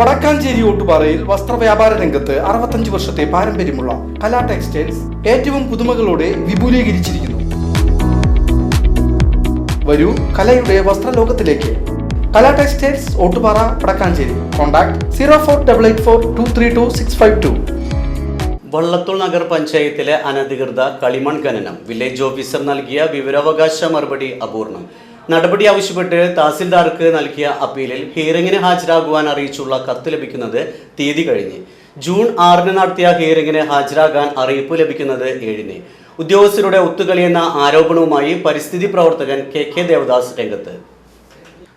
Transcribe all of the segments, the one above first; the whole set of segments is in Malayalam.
വടക്കാഞ്ചേരി ഓട്ടുപാറയിൽ വസ്ത്രവ്യാപാര രംഗത്ത് അറുപത്തഞ്ച് വർഷത്തെ പാരമ്പര്യമുള്ള കലാ ടെക്സ്റ്റൈൽസ് ഏറ്റവും പുതുമകളോടെ വിപുലീകരിച്ചിരിക്കുന്നു. വരൂ കലയുടെ വസ്ത്രലോകത്തിലേക്ക്. Kala textiles Ottupara Vadakkanchery. Contact zero four double eight four two three two six five two. Vallathol Nagar പഞ്ചായത്തിലെ അനധികൃത കളിമൺ ഖനനം വില്ലേജ് ഓഫീസർ നൽകിയ വിവരാവകാശ മറുപടി അപൂർണം. നടപടി ആവശ്യപ്പെട്ട് തഹസിൽദാർക്ക് നൽകിയ അപ്പീലിൽ ഹിയറിംഗിന് ഹാജരാകുവാൻ അറിയിച്ചുള്ള കത്ത് ലഭിക്കുന്നത് തീയതി കഴിഞ്ഞ്. ജൂൺ ആറിന് നടത്തിയ ഹിയറിംഗിന് ഹാജരാകാൻ അറിയിപ്പ് ലഭിക്കുന്നത് ഏഴിന്. ഉദ്യോഗസ്ഥരുടെ ഒത്തുകളിയെന്ന ആരോപണവുമായി പരിസ്ഥിതി പ്രവർത്തകൻ കെ കെ ദേവദാസ് രംഗത്ത്.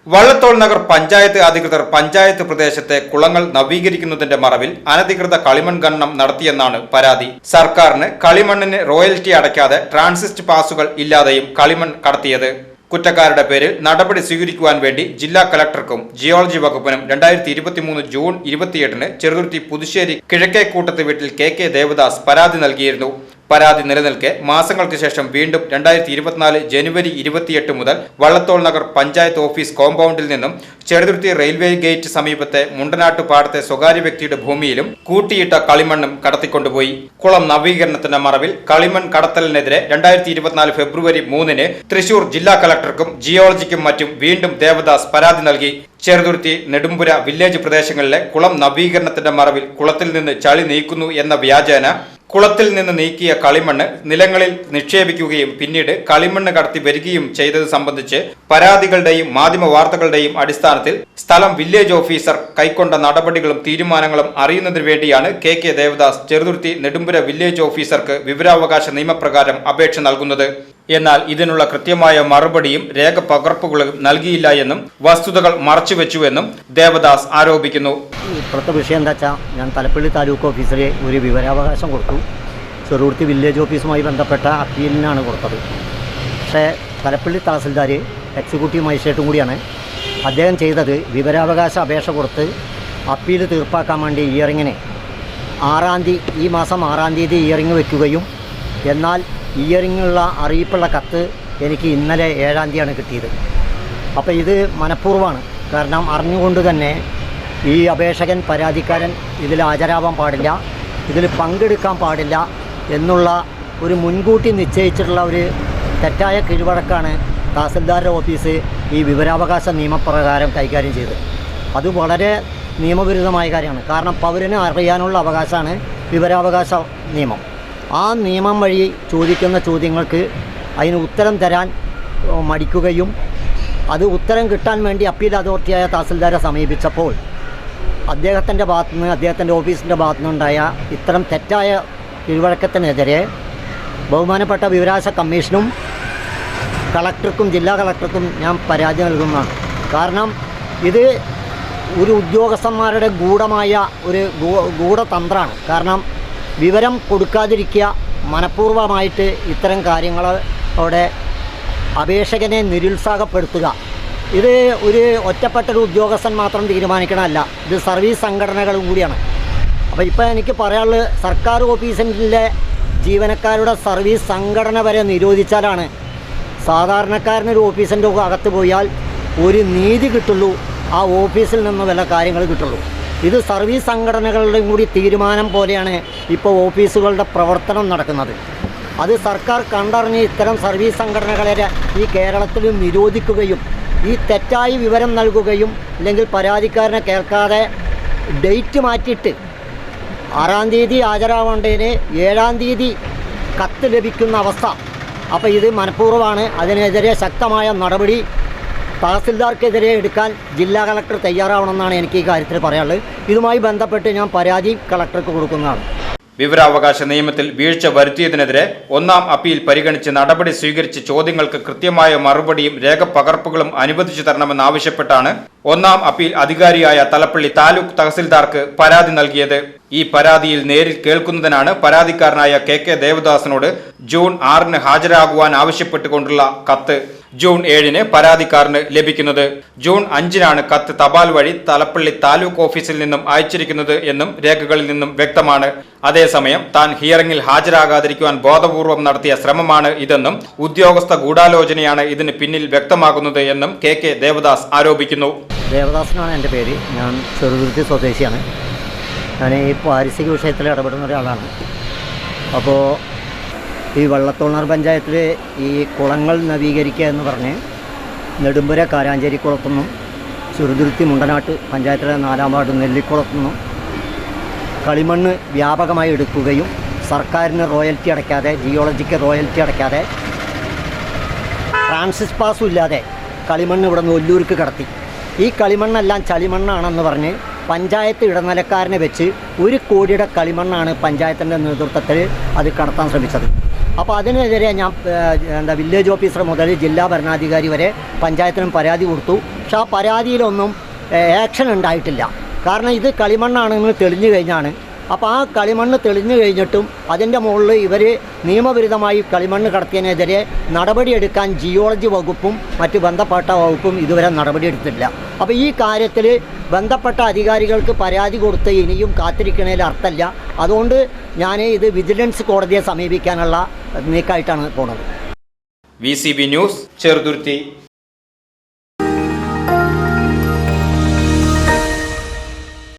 വള്ളത്തോൾ നഗർ പഞ്ചായത്ത് അധികൃതർ പഞ്ചായത്ത് പ്രദേശത്തെ കുളങ്ങൾ നവീകരിക്കുന്നതിന്റെ മറവിൽ അനധികൃത കളിമൺ ഖനനം നടത്തിയെന്നാണ് പരാതി. സർക്കാരിന് കളിമണ്ണിന് റോയൽറ്റി അടയ്ക്കാതെ ട്രാൻസിസ്റ്റ് പാസുകൾ ഇല്ലാതെയും കളിമൺ കടത്തിയത്. കുറ്റക്കാരുടെ പേരിൽ നടപടി സ്വീകരിക്കുവാൻ വേണ്ടി ജില്ലാ കലക്ടർക്കും ജിയോളജി വകുപ്പിനും രണ്ടായിരത്തി ഇരുപത്തിമൂന്ന് ജൂൺ ഇരുപത്തിയെട്ടിന് ചെറുതുരുത്തി പുതുശ്ശേരി കിഴക്കേക്കൂട്ടത്ത് വീട്ടിൽ കെ കെ ദേവദാസ് പരാതി നൽകിയിരുന്നു. പരാതി നിലനിൽക്കെ മാസങ്ങൾക്ക് ശേഷം വീണ്ടും രണ്ടായിരത്തി ഇരുപത്തിനാല് ജനുവരി ഇരുപത്തിയെട്ട് മുതൽ വള്ളത്തോൾ നഗർ പഞ്ചായത്ത് ഓഫീസ് കോമ്പൗണ്ടിൽ നിന്നും ചെറുതുരുത്തി റെയിൽവേ ഗേറ്റ് സമീപത്തെ മുണ്ടനാട്ടു പാടത്തെ സ്വകാര്യ വ്യക്തിയുടെ ഭൂമിയിലും കൂട്ടിയിട്ട കളിമണ്ണും കടത്തിക്കൊണ്ടുപോയി. കുളം നവീകരണത്തിന്റെ മറവിൽ കളിമൺ കടത്തലിനെതിരെ രണ്ടായിരത്തി ഇരുപത്തിനാല് ഫെബ്രുവരി മൂന്നിന് തൃശൂർ ജില്ലാ കളക്ടർക്കും ജിയോളജിക്കും മറ്റും വീണ്ടും ദേവദാസ് പരാതി നൽകി. ചെറുതുരുത്തി നെടുമ്പുര വില്ലേജ് പ്രദേശങ്ങളിലെ കുളം നവീകരണത്തിന്റെ മറവിൽ കുളത്തിൽ നിന്ന് ചളി നീക്കുന്നു എന്ന വ്യാജേന കുളത്തിൽ നിന്ന് നീക്കിയ കളിമണ്ണ് നിലങ്ങളിൽ നിക്ഷേപിക്കുകയും പിന്നീട് കളിമണ്ണ് കടത്തി വരികയും ചെയ്തത് സംബന്ധിച്ച് പരാതികളുടെയും മാധ്യമ വാർത്തകളുടെയും അടിസ്ഥാനത്തിൽ സ്ഥലം വില്ലേജ് ഓഫീസർ കൈക്കൊണ്ട നടപടികളും തീരുമാനങ്ങളും അറിയുന്നതിന് വേണ്ടിയാണ് K K Devadas Cheruthuruthy Nedumpura village ഓഫീസർക്ക് വിവരാവകാശ നിയമപ്രകാരം അപേക്ഷ നൽകുന്നത്. എന്നാൽ ഇതിനുള്ള കൃത്യമായ മറുപടിയും രേഖ പകർപ്പുകളും നൽകിയില്ല എന്നും വസ്തുതകൾ മറച്ചുവെച്ചുവെന്നും ദേവദാസ് ആരോപിക്കുന്നു. ഇപ്പോഴത്തെ വിഷയം എന്താ വെച്ചാൽ ഞാൻ തലപ്പള്ളി താലൂക്ക് ഓഫീസറെ ഒരു വിവരാവകാശം കൊടുത്തു. ചെറുകുർത്തി വില്ലേജ് ഓഫീസുമായി ബന്ധപ്പെട്ട അപ്പീലിനാണ് കൊടുത്തത്. പക്ഷേ തലപ്പള്ളി തഹസിൽദാർ എക്സിക്യൂട്ടീവ് മജിസ്ട്രേറ്റും കൂടിയാണ് അദ്ദേഹം ചെയ്തത് വിവരാവകാശ അപേക്ഷ കൊടുത്ത് അപ്പീൽ തീർപ്പാക്കാൻ വേണ്ടി ഇയറിങ്ങിനെ. ആറാം തീയതി ഈ മാസം ആറാം തീയതി ഇയറിങ് വയ്ക്കുകയും എന്നാൽ ഇയറിങ്ങുള്ള അറിയിപ്പുള്ള കത്ത് എനിക്ക് ഇന്നലെ ഏഴാം തീയതിയാണ് കിട്ടിയത്. അപ്പോൾ ഇത് മനഃപൂർവമാണ്. കാരണം അറിഞ്ഞുകൊണ്ട് തന്നെ ഈ അപേക്ഷകൻ പരാതിക്കാരൻ ഇതിൽ ഹാജരാവാൻ പാടില്ല ഇതിൽ പങ്കെടുക്കാൻ പാടില്ല എന്നുള്ള ഒരു മുൻകൂട്ടി നിശ്ചയിച്ചിട്ടുള്ള ഒരു തെറ്റായ കീഴ്വഴക്കാണ് തഹസിൽദാരുടെ ഓഫീസ് ഈ വിവരാവകാശ നിയമപ്രകാരം കൈകാര്യം ചെയ്തത്. അത് വളരെ നിയമവിരുദ്ധമായ കാര്യമാണ്. കാരണം പൗരന് അറിയാനുള്ള അവകാശമാണ് വിവരാവകാശ നിയമം. ആ നിയമം വഴി ചോദിക്കുന്ന ചോദ്യങ്ങൾക്ക് അതിന് ഉത്തരം തരാൻ മടിക്കുകയും അത് ഉത്തരം കിട്ടാൻ വേണ്ടി അപ്പീൽ അതോറിറ്റിയായ തഹസിൽദാരെ സമീപിച്ചപ്പോൾ അദ്ദേഹത്തിന്റെ ഭാഗത്തുനിന്ന് അദ്ദേഹത്തിന്റെ ഓഫീസിന്റെ ഭാഗത്തുനിന്നുണ്ടായ ഇത്തരം തെറ്റായ കീഴ്വഴക്കത്തിനെതിരെ ബഹുമാനപ്പെട്ട വിവരാശ കമ്മീഷനും കളക്ടർക്കും ജില്ലാ കളക്ടർക്കും ഞാൻ പരാതി നൽകുന്നതാണ്. കാരണം ഇത് ഒരു ഉദ്യോഗസ്ഥന്മാരുടെ ഗൂഢമായ ഒരു ഗൂഢതന്ത്രമാണ്. കാരണം വിവരം കൊടുക്കാതിരിക്കുക മനഃപൂർവമായിട്ട് ഇത്തരം കാര്യങ്ങളോടെ അപേക്ഷകനെ നിരുത്സാഹപ്പെടുത്തുക. ഇത് ഒരു ഒറ്റപ്പെട്ട ഒരു ഉദ്യോഗസ്ഥൻ മാത്രം തീരുമാനിക്കണമല്ല ഇത് സർവീസ് സംഘടനകളും കൂടിയാണ്. അപ്പോൾ ഇപ്പോൾ എനിക്ക് പറയാനുള്ളത് സർക്കാർ ഓഫീസിലെ ജീവനക്കാരുടെ സർവീസ് സംഘടന വരെ നിരോധിച്ചാലാണ് സാധാരണക്കാരനൊരു ഓഫീസിന്റെ അകത്ത് പോയാൽ ഒരു നീതി കിട്ടുള്ളൂ ആ ഓഫീസിൽ നിന്ന് വല്ല കാര്യങ്ങൾ കിട്ടുള്ളൂ. ഇത് സർവീസ് സംഘടനകളുടെയും കൂടി തീരുമാനം പോലെയാണ് ഇപ്പോൾ ഓഫീസുകളുടെ പ്രവർത്തനം നടക്കുന്നത്. അത് സർക്കാർ കണ്ടറിഞ്ഞ് ഇത്തരം സർവീസ് സംഘടനകളെ ഈ കേരളത്തിൽ നിരോധിക്കുകയും ഈ തെറ്റായി വിവരം നൽകുകയും അല്ലെങ്കിൽ പരാതിക്കാരനെ കേൾക്കാതെ ഡേറ്റ് മാറ്റിയിട്ട് ആറാം തീയതി ഹാജരാവേണ്ടതിന് ഏഴാം തീയതി കത്ത് ലഭിക്കുന്ന അവസ്ഥ. അപ്പോൾ ഇത് മനഃപൂർവമാണ്. അതിനെതിരെ ശക്തമായ നടപടി തഹസിൽദാർക്കെതിരെ എടുക്കാൻ ജില്ലാ കളക്ടർ തയ്യാറാവണമെന്നാണ് എനിക്ക് ഈ കാര്യത്തിൽ പറയാനുള്ളത്. ഇതുമായി ബന്ധപ്പെട്ട് ഞാൻ പരാതി കളക്ടർക്ക് കൊടുക്കുന്നതാണ്. വിവരാവകാശ നിയമത്തിൽ വീഴ്ച വരുത്തിയതിനെതിരെ ഒന്നാം അപ്പീൽ പരിഗണിച്ച് നടപടി സ്വീകരിച്ച് ചോദ്യങ്ങൾക്ക് കൃത്യമായ മറുപടിയും രേഖപ്പകർപ്പുകളും അനുവദിച്ചു തരണമെന്നാവശ്യപ്പെട്ടാണ് ഒന്നാം അപ്പീൽ അധികാരിയായ തലപ്പള്ളി താലൂക്ക് തഹസിൽദാർക്ക് പരാതി നൽകിയത്. ഈ പരാതിയിൽ നേരിൽ കേൾക്കുന്നതിനാണ് പരാതിക്കാരനായ കെ കെ ദേവദാസിനോട് ജൂൺ ആറിന് ഹാജരാകുവാൻ ആവശ്യപ്പെട്ടുകൊണ്ടുള്ള കത്ത് ജൂൺ ഏഴിന് പരാതിക്കാരന് ലഭിക്കുന്നത്. ജൂൺ അഞ്ചിനാണ് കത്ത് തപാൽ വഴി തലപ്പള്ളി താലൂക്ക് ഓഫീസിൽ നിന്നും അയച്ചിരിക്കുന്നത് എന്നും രേഖകളിൽ നിന്നും വ്യക്തമാണ്. അതേസമയം താൻ ഹിയറിംഗിൽ ഹാജരാകാതിരിക്കുവാൻ ബോധപൂർവം നടത്തിയ ശ്രമമാണ് ഇതെന്നും ഉദ്യോഗസ്ഥ ഗൂഢാലോചനയാണ് ഇതിന് പിന്നിൽ വ്യക്തമാകുന്നത് എന്നും കെ കെ ദേവദാസ് ആരോപിക്കുന്നു. ദേവദാസനാണ് എന്റെ പേര്. ഞാൻ ചെറുതുരുത്തി സ്വദേശിയാണ്. ഞാൻ ഈ പാരിസ്ഥിതിക വിഷയത്തിൽ ഇടപെടുന്ന ഒരാളാണ്. അപ്പോൾ ഈ വള്ളത്തോളാർ പഞ്ചായത്തിൽ ഈ കുളങ്ങൾ നവീകരിക്കുക എന്ന് പറഞ്ഞ് നെടുമ്പുര കാരാഞ്ചേരി കുളത്തുനിന്നും ചെറുതുരുത്തി മുണ്ടനാട്ട് പഞ്ചായത്തിലെ നാലാം വാർഡ് നെല്ലിക്കുളത്തുനിന്നും കളിമണ്ണ് വ്യാപകമായി എടുക്കുകയും സർക്കാരിന് റോയൽറ്റി അടയ്ക്കാതെ ജിയോളജിക്ക് റോയൽറ്റി അടയ്ക്കാതെ ട്രാൻസിസ് പാസും ഇല്ലാതെ കളിമണ്ണ് ഇവിടെ നിന്ന് ഒല്ലൂർക്ക് കടത്തി. ഈ കളിമണ്ണെല്ലാം ചളിമണ്ണാണെന്ന് പറഞ്ഞ് പഞ്ചായത്ത് ഇടനിലക്കാരനെ വെച്ച് ഒരു കോടിയുടെ കളിമണ്ണാണ് പഞ്ചായത്തിന്റെ നേതൃത്വത്തിൽ അത് കടത്താൻ ശ്രമിച്ചത്. അപ്പോൾ അതിനെതിരെ ഞാൻ എന്താ വില്ലേജ് ഓഫീസർ മുതൽ ജില്ലാ ഭരണാധികാരി വരെ പഞ്ചായത്തിനും പരാതി കൊടുത്തു. പക്ഷെ ആ പരാതിയിലൊന്നും ആക്ഷൻ ഉണ്ടായിട്ടില്ല. കാരണം ഇത് കളിമണ്ണാണെന്ന് തെളിഞ്ഞു കഴിഞ്ഞാണ്. അപ്പോൾ ആ കളിമണ്ണ് തെളിഞ്ഞു കഴിഞ്ഞിട്ടും അതിന്റെ മുകളിൽ ഇവർ നിയമവിരുദ്ധമായി കളിമണ്ണ് കടത്തിയതിനെതിരെ നടപടിയെടുക്കാൻ ജിയോളജി വകുപ്പും മറ്റ് ബന്ധപ്പെട്ട വകുപ്പും ഇതുവരെ നടപടിയെടുത്തിട്ടില്ല. അപ്പോൾ ഈ കാര്യത്തിൽ ബന്ധപ്പെട്ട അധികാരികൾക്ക് പരാതി കൊടുത്ത് ഇനിയും കാത്തിരിക്കണതിൽ അർത്ഥമില്ല അതുകൊണ്ട് ഞാൻ ഇത് വിജിലൻസ് കോടതിയെ സമീപിക്കാനുള്ള നീക്കമായിട്ടാണ് പോണത്. V news Cheruthuruthy.